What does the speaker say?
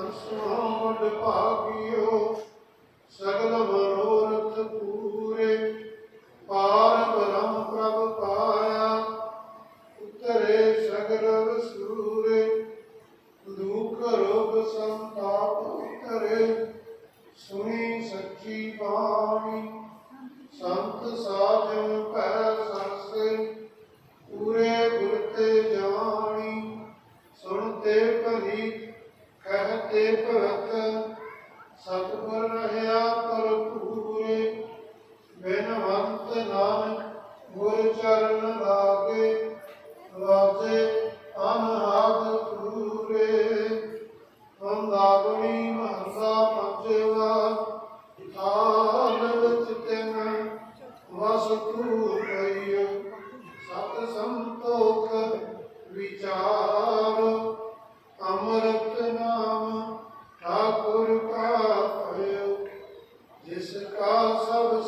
ਅੰਸੋੜ ਭਾਗਿਓ, ਸਗਲ ਮਨੋਰਥ ਪੂਰੇ, ਪਾਰ ਬ੍ਰਹਮ ਪ੍ਰਭ ਪਾਇਆ, ਉਤਰੇ ਸਗਲ ਸੂਰੇ ਦੁਖ ਰੋਗ ਸੰਤਾਪ ਉਤਰੇ, ਸੁਣੀ ਸੱਚੀ ਬਾਣੀ, ਸੰਤ ਸਾਧਨ ਪੈ ਕਹਤੇ ਭਗਤ, ਸਤਿਗੁਰ ਰਹਿਆ ਭਰਪੂਰੇ ਬਿਨਵੰਤ ਨਾਨਕ ਗੁਰ ਚਰਨ ਲਾਗੇ ਵਾਜੇ ਅਨਹਦ ਪੂਰੇ ਵੰਦਾਵਣੀ ਮਹਸਾ ਪੰਜਵਾ ਥਾਲ ਵਿੱਚ ਤਿੰਨ ਵਸ ਸਤ ਸੰਤੋਖ ਵਿਚਾਰ।